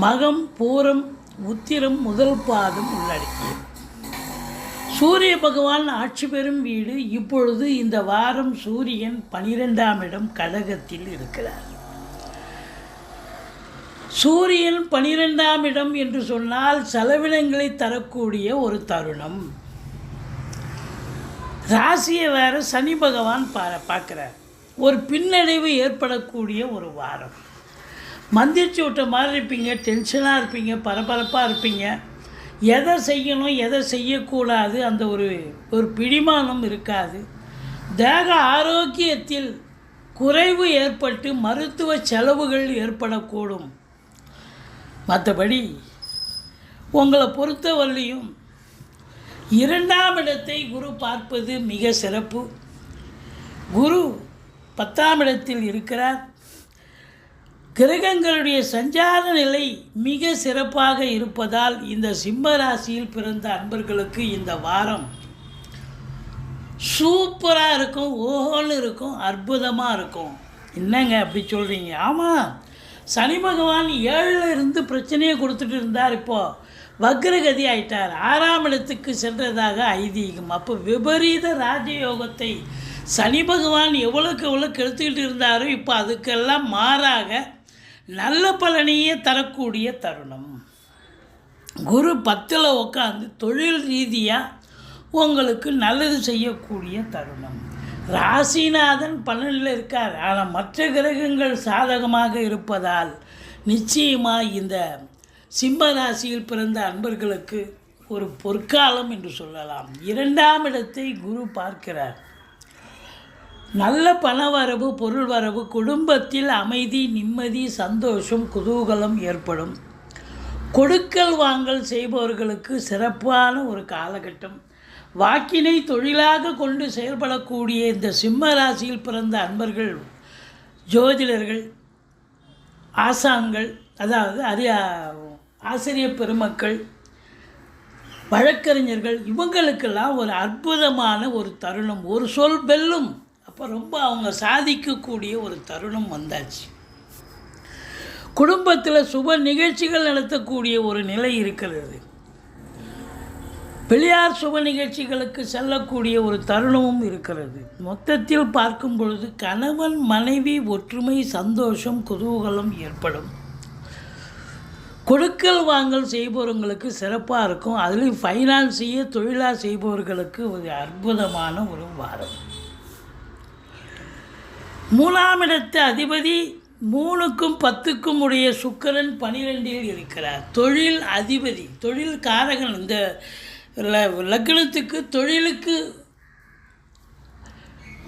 மகம் பூரம் உத்திரம் முதல் பாதம் உள்ளடக்கியது. சூரிய பகவான் ஆட்சி பெறும் வீடு இப்பொழுது இந்த வாரம் சூரியன் பனிரெண்டாம் இடம் கடகத்தில் இருக்கிறார். சூரியன் பனிரெண்டாம் இடம் என்று சொன்னால் செலவினங்களை தரக்கூடிய ஒரு தருணம். ராசியை வேற சனி பகவான் பா பார்க்குறார். ஒரு பின்னடைவு ஏற்படக்கூடிய ஒரு வாரம். மந்திரிச்சு விட்ட மாதிரி இருப்பீங்க டென்ஷனாக இருப்பீங்க பரபரப்பாக இருப்பீங்க. எதை செய்யணும் எதை செய்யக்கூடாது அந்த ஒரு ஒரு பிடிமானம் இருக்காது. தேக ஆரோக்கியத்தில் குறைவு ஏற்பட்டு மருத்துவ செலவுகள் ஏற்படக்கூடும். மற்றபடி உங்களை பொறுத்தவரையிலையும் இரண்டாம் இடத்தை குரு பார்ப்பது மிக சிறப்பு. குரு பத்தாம் இடத்தில் இருக்கிறார். கிரகங்களுடைய சஞ்சார நிலை மிக சிறப்பாக இருப்பதால் இந்த சிம்ம ராசியில் பிறந்த அன்பர்களுக்கு இந்த வாரம் சூப்பராக இருக்கும் ஓஹோன்னு இருக்கும் அற்புதமாக இருக்கும். என்னங்க அப்படி சொல்கிறீங்க ஆமாம் சனி பகவான் ஏழில் இருந்து பிரச்சனையை கொடுத்துட்டு இருந்தார் இப்போது வக்ரகதி ஆயிட்டார். ஆறாம் இடத்துக்கு சென்றதாக ஐதீகம். அப்போ விபரீத ராஜயோகத்தை சனி பகவான் எவ்வளோக்கு எவ்வளோ கெடுத்துக்கிட்டு இருந்தாரோ இப்போ அதுக்கெல்லாம் மாறாக நல்ல பலனையே தரக்கூடிய தருணம். குரு பத்தில் உட்காந்து தொழில் ரீதியாக உங்களுக்கு நல்லது செய்யக்கூடிய தருணம். ராசிநாதன் பலனில் இருக்கார். ஆனால் மற்ற கிரகங்கள் சாதகமாக இருப்பதால் நிச்சயமாக இந்த சிம்ம ராசியில் பிறந்த அன்பர்களுக்கு ஒரு பொற்காலம் என்று சொல்லலாம். இரண்டாம் இடத்தை குரு பார்க்கிறார். நல்ல பணவரவு பொருள் வரவு குடும்பத்தில் அமைதி நிம்மதி சந்தோஷம் குதூகலம் ஏற்படும். கொடுக்கல் வாங்கல் செய்பவர்களுக்கு சிறப்பான ஒரு காலகட்டம். வாக்கினை தொழிலாக கொண்டு செயல்படக்கூடிய இந்த சிம்ம ராசியில் பிறந்த அன்பர்கள் ஜோதிடர்கள் ஆசான்கள் அதாவது அரிய ஆசிரியர் பெருமக்கள் வழக்கறிஞர்கள் இவங்களுக்கெல்லாம் ஒரு அற்புதமான ஒரு தருணம். ஒரு சொல் வெல்லும் அப்போ ரொம்ப அவங்க சாதிக்கக்கூடிய ஒரு தருணம் வந்தாச்சு. குடும்பத்தில் சுப நிகழ்ச்சிகள் நடத்தக்கூடிய ஒரு நிலை இருக்கிறது. பிள்ளையார் சுப நிகழ்ச்சிகளுக்கு செல்லக்கூடிய ஒரு தருணமும் இருக்கிறது. மொத்தத்தில் பார்க்கும் பொழுது கணவன் மனைவி ஒற்றுமை சந்தோஷம் குதூகலம் ஏற்படும். கொடுக்கல் வாங்கல் செய்பவர்களுக்கு சிறப்பாக இருக்கும். அதுலேயும் ஃபைனான்ஸையே தொழிலாக செய்பவர்களுக்கு ஒரு அற்புதமான ஒரு வாரம். மூலாமிடத்து அதிபதி மூணுக்கும் பத்துக்கும் உடைய சுக்கரன் பனிரெண்டில் இருக்கிறார். தொழில் அதிபதி தொழில் காரகன். இந்த ல- லக்னத்துக்கு தொழிலுக்கு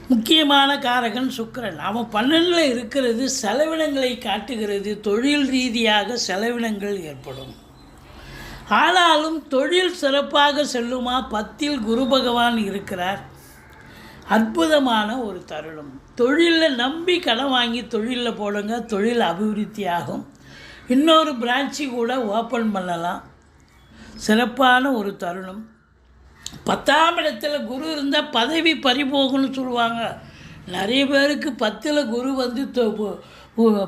முக்கியமான காரகன் சுக்கிரன். அவன் பன்னெண்டில் இருக்கிறது செலவினங்களை காட்டுகிறது. தொழில் ரீதியாக செலவினங்கள் ஏற்படும். ஆனாலும் தொழில் சிறப்பாக செல்லுமா? பத்தில் குரு பகவான் இருக்கிறார். அற்புதமான ஒரு தருணம். தொழிலில் நம்பி கடன் வாங்கி தொழிலில் போடுங்க தொழில் அபிவிருத்தி ஆகும் இன்னொரு பிரான்ச்சு கூட ஓப்பன் பண்ணலாம். சிறப்பான ஒரு தருணம். பத்தாம் இடத்துல குரு இருந்தால் பதவி பறிபோகும்னு சொல்லுவாங்க. நிறைய பேருக்கு பத்தில் குரு வந்து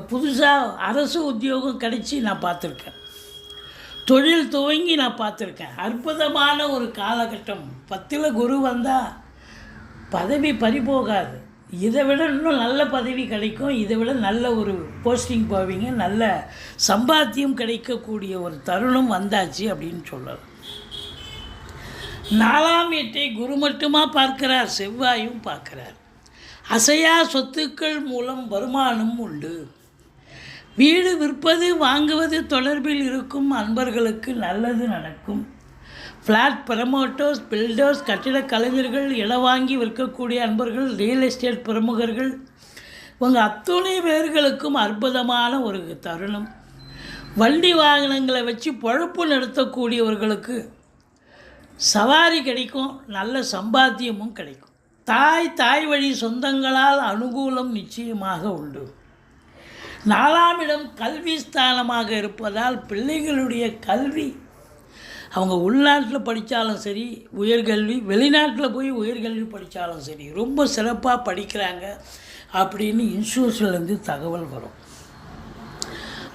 புதுசாக அரசு உத்தியோகம் கிடைச்சி நான் பார்த்துருக்கேன். தொழில் துவங்கி நான் பார்த்துருக்கேன். அற்புதமான ஒரு காலகட்டம். பத்தில் குரு வந்தால் பதவி பறிபோகாது. இதை விட இன்னும் நல்ல பதவி கிடைக்கும். இதை விட நல்ல ஒரு போஸ்டிங் போவீங்க. நல்ல சம்பாத்தியம் கிடைக்கக்கூடிய ஒரு தருணம் வந்தாச்சு அப்படின்னு சொல்லலாம். நாலாம் வீட்டை குரு மட்டுமா பார்க்கிறார் செவ்வாயும் பார்க்கிறார். அசையா சொத்துக்கள் மூலம் வருமானம் உண்டு. வீடு விற்பது வாங்குவது தொடர்பில் இருக்கும் அன்பர்களுக்கு நல்லது நடக்கும். ஃப்ளாட் ப்ரமோட்டர்ஸ் பில்டர்ஸ் கட்டிட கலைஞர்கள் இடம் வாங்கி விற்கக்கூடிய அன்பர்கள் ரியல் எஸ்டேட் பிரமுகர்கள். உங்கள் அத்துணை பேர்களுக்கும் அற்புதமான ஒரு தருணம். வண்டி வாகனங்களை வச்சு பொழப்பு நடத்தக்கூடியவர்களுக்கு சவாரி கிடைக்கும் நல்ல சம்பாத்தியமும் கிடைக்கும். தாய் தாய் வழி சொந்தங்களால் அனுகூலம் நிச்சயமாக உண்டு. நாலாம் இடம் கல்வி ஸ்தானமாக இருப்பதால் பிள்ளைகளுடைய கல்வி அவங்க உள்நாட்டில் படித்தாலும் சரி உயர்கல்வி வெளிநாட்டில் போய் உயர்கல்வி படித்தாலும் சரி ரொம்ப சிறப்பாக படிக்கிறாங்க அப்படின்னு இன்சூரன்ஸ்லேருந்து தகவல் வரும்.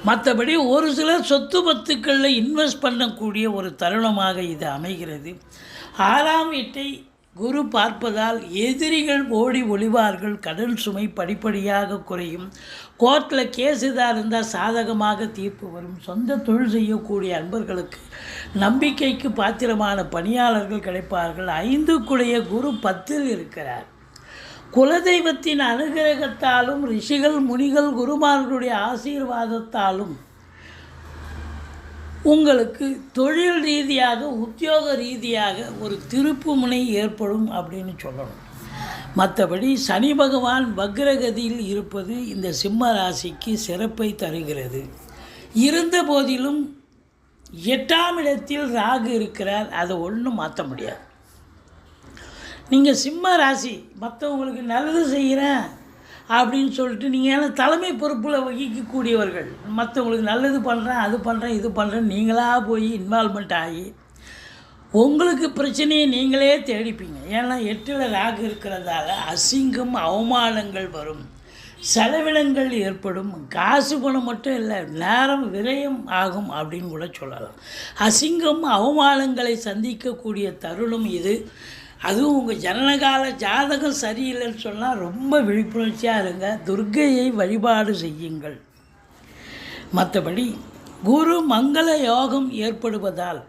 மற்றபடி ஒரு சில சொத்து பத்துக்களில் இன்வெஸ்ட் பண்ணக்கூடிய ஒரு தருணமாக இது அமைகிறது. ஆறாம் வீட்டை குரு பார்ப்பதால் எதிரிகள் ஓடி ஒளிவார்கள் கடன் சுமை படிப்படியாக குறையும். கோர்ட்டில் கேஸ் இதாக இருந்தால் சாதகமாக தீர்ப்பு வரும். சொந்த தொழில் செய்யக்கூடிய அன்பர்களுக்கு நம்பிக்கைக்கு பாத்திரமான பணியாளர்கள் கிடைப்பார்கள். ஐந்துக்குடைய குரு பத்தில் இருக்கிறார். குலதெய்வத்தின் அனுகிரகத்தாலும் ரிஷிகள் முனிகள் குருமார்களுடைய ஆசீர்வாதத்தாலும் உங்களுக்கு தொழில் ரீதியாக உத்தியோக ரீதியாக ஒரு திருப்பு முனை ஏற்படும் அப்படின்னு சொல்லணும். மற்றபடி சனி பகவான் வக்ரகதியில் இருப்பது இந்த சிம்ம ராசிக்கு சிறப்பை தருகிறது. இருந்த போதிலும் எட்டாம் இடத்தில் ராகு இருக்கிறார். அதை ஒன்றும் மாற்ற முடியாது. நீங்கள் சிம்ம ராசி மற்றவங்களுக்கு நல்லது செய்கிறேன் அப்படின்னு சொல்லிட்டு நீங்கள் ஏன்னா தலைமை பொறுப்பில் வகிக்கக்கூடியவர்கள். மற்றவங்களுக்கு நல்லது பண்ணுறேன் அது பண்ணுறேன் இது பண்ணுறேன் நீங்களாக போய் இன்வால்மெண்ட் ஆகி உங்களுக்கு பிரச்சனையை நீங்களே தேடிப்பீங்க. ஏன்னா எட்டில் ராகு இருக்கிறதால அசிங்கம் அவமானங்கள் வரும். செலவினங்கள் ஏற்படும். காசு பணம் மட்டும் இல்லை நேரம் விரயம் ஆகும் அப்படின்னு கூட சொல்லலாம். அசிங்கம் அவமானங்களை சந்திக்கக்கூடிய தருணம் இது. அதுவும் உங்கள் ஜனனகால ஜாதகம் சரியில்லைன்னு சொன்னால் ரொம்ப விழிப்புணர்ச்சியாக இருங்க. துர்க்கையை வழிபாடு செய்யுங்கள். மற்றபடி குரு மங்கள யோகம் ஏற்படுவதால்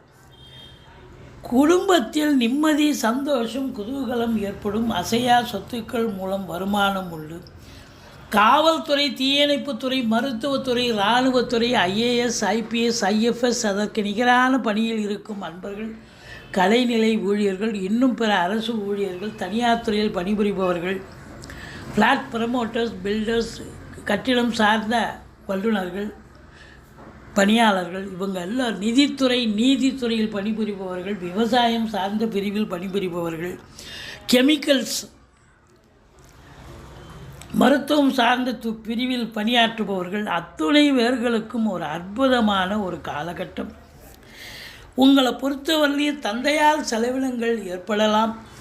குடும்பத்தில் நிம்மதி சந்தோஷம் குதூகலம் ஏற்படும். அசையா சொத்துக்கள் மூலம் வருமானம் உண்டு. காவல்துறை தீயணைப்புத்துறை மருத்துவத்துறை இராணுவத்துறை ஐஏஎஸ் ஐபிஎஸ் ஐஎஃப்எஸ் அதற்கு நிகரான பணியில் இருக்கும் அன்பர்கள் கலைநிலை ஊழியர்கள் இன்னும் பிற அரசு ஊழியர்கள் தனியார் துறையில் பணிபுரிபவர்கள் ஃப்ளாட் ப்ரமோட்டர்ஸ் பில்டர்ஸ் கட்டிடம் சார்ந்த வல்லுநர்கள் பணியாளர்கள் இவங்க எல்லாம் நிதித்துறை நீதித்துறையில் பணிபுரிபவர்கள் விவசாயம் சார்ந்த பிரிவில் பணிபுரிபவர்கள். கெமிக்கல்ஸ் மருத்துவம் சார்ந்த து பிரிவில் பணியாற்றுபவர்கள் அத்துணை பேர்களுக்கும் ஒரு அற்புதமான ஒரு காலகட்டம். உங்களை பொறுத்தவரையில் தந்தையால் செலவினங்கள் ஏற்படலாம்.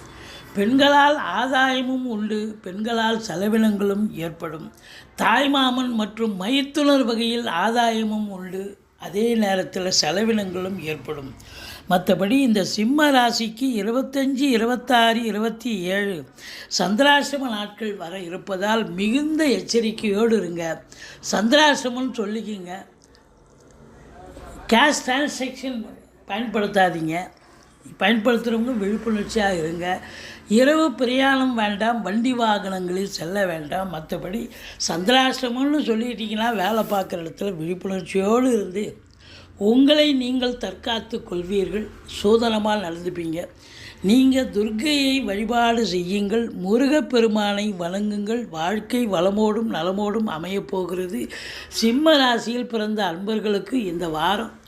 பெண்களால் ஆதாயமும் உண்டு பெண்களால் செலவினங்களும் ஏற்படும். தாய்மாமன் மற்றும் மைத்துனர் வகையில் ஆதாயமும் உண்டு. அதே நேரத்தில் செலவினங்களும் ஏற்படும். மற்றபடி இந்த சிம்ம ராசிக்கு இருபத்தஞ்சி இருபத்தாறு இருபத்தி ஏழு சந்திராசிரம நாட்கள் வர இருப்பதால் மிகுந்த எச்சரிக்கையோடு இருங்க. சந்திராசிரமம்னு சொல்லிக்கிங்க. Cash transaction பயன்படுத்தாதீங்க. பயன்படுத்துகிறவங்க விழிப்புணர்ச்சியாக இருங்க. இரவு பிரயாணம் வேண்டாம் வண்டி வாகனங்களில் செல்ல வேண்டாம். மற்றபடி சந்திராசிரமம்னு சொல்லிட்டீங்கன்னா வேலை பார்க்குற இடத்துல விழிப்புணர்ச்சியோடு இருந்து உங்களை நீங்கள் தற்காத்து கொள்வீர்கள். சோதனமாக நடந்துப்பீங்க. நீங்கள் துர்கையை வழிபாடு செய்யுங்கள். முருகப்பெருமானை வணங்குங்கள். வாழ்க்கை வளமோடும் நலமோடும் அமையப்போகிறது சிம்ம ராசியில் பிறந்த அன்பர்களுக்கு இந்த வாரம்